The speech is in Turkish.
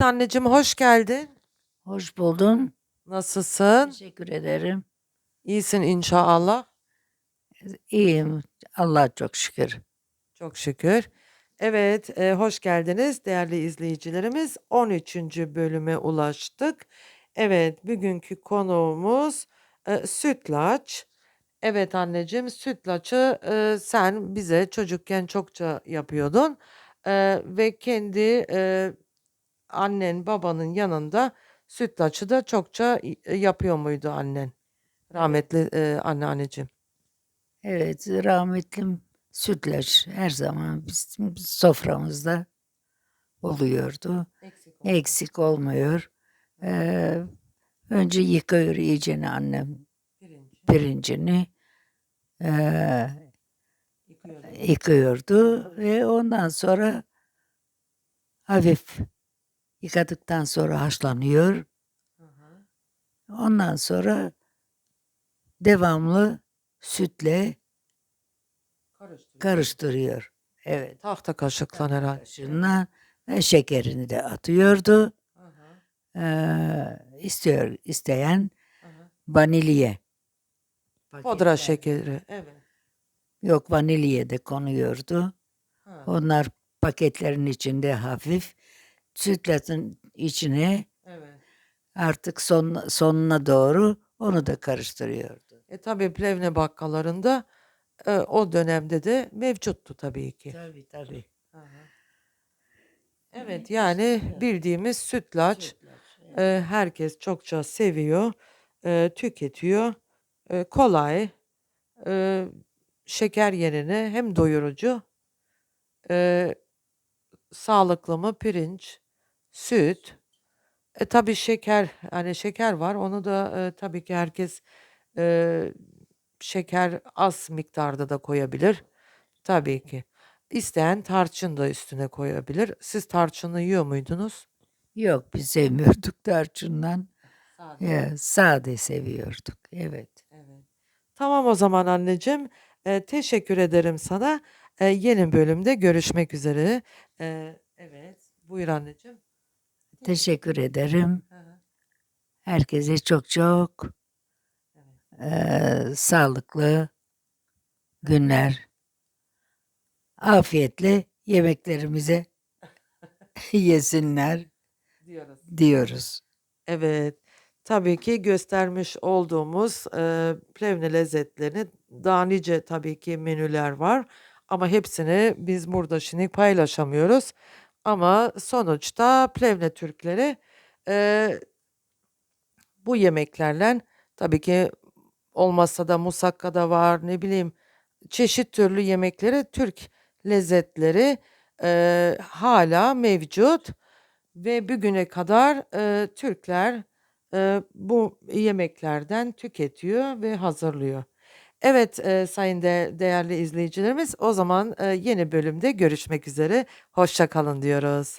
Anneciğim hoş geldin. Hoş buldum. Nasılsın? Teşekkür ederim. İyisin inşallah. İyiyim. Allah'a çok şükür. Çok şükür. Evet, e, hoş geldiniz değerli izleyicilerimiz. 13. bölüme ulaştık. Evet, bugünkü konuğumuz e, sütlaç. Evet anneciğim, sütlaçı e, sen bize çocukken çokça yapıyordun E, ve kendi e, annen babanın yanında sütlaçı da çokça y- yapıyor muydu annen? Rahmetli e, anneanneciğim. Evet, rahmetlim sütlaç her zaman bizim soframızda oluyordu. Eksik olmuyor. Ee, önce yıkıyor iyicene annem Pirinç. pirincini. Ee, Yıkıyordu. yıkıyordu ve ondan sonra hafif yıkadıktan sonra haşlanıyor. Ondan sonra devamlı sütle Karıştırıyor. karıştırıyor. Evet. Tahta kaşıkla herhalde. Kaşığına ve şekerini de atıyordu. Ee, istiyor isteyen vanilye. Pudra Paketler. şekeri. Evet. Yok vanilye de konuyordu. Ha, Onlar paketlerin içinde hafif. Sütlacın içine evet. artık son, sonuna doğru onu da karıştırıyordu. E tabii Plevne bakkallarında e, o dönemde de mevcuttu tabii ki. Tabii tabii. Hı. Evet yani bildiğimiz sütlaç e, herkes çokça seviyor, e, tüketiyor. E, kolay, e, şeker yerine hem doyurucu, e, sağlıklı mı pirinç, süt. E tabii şeker, hani şeker var. Onu da e, tabii ki herkes e, şeker az miktarda da koyabilir. Tabii ki. İsteyen tarçın da üstüne koyabilir. Siz tarçını yiyor muydunuz? Yok biz sevmiyorduk tarçından. Sade. Ya, sade seviyorduk. Evet. Evet. Tamam o zaman anneciğim. E, teşekkür ederim sana. E, yeni bölümde görüşmek üzere. E, evet. Buyur anneciğim. Teşekkür ederim. Herkese çok çok eee, sağlıklı günler. Afiyetle yemeklerimize yesinler Diyoruz. diyoruz. Evet. Tabii ki göstermiş olduğumuz e, plevne lezzetlerini daha nice tabii ki menüler var. Ama hepsini biz burada şimdi paylaşamıyoruz. Ama sonuçta plevne Türkleri e, bu yemeklerle tabii ki olmazsa da musakka da var ne bileyim çeşit türlü yemekleri Türk lezzetleri e, hala mevcut ve bugüne kadar e, Türkler e, bu yemeklerden tüketiyor ve hazırlıyor. Evet e, sayın de, değerli izleyicilerimiz o zaman e, yeni bölümde görüşmek üzere. Hoşça kalın diyoruz.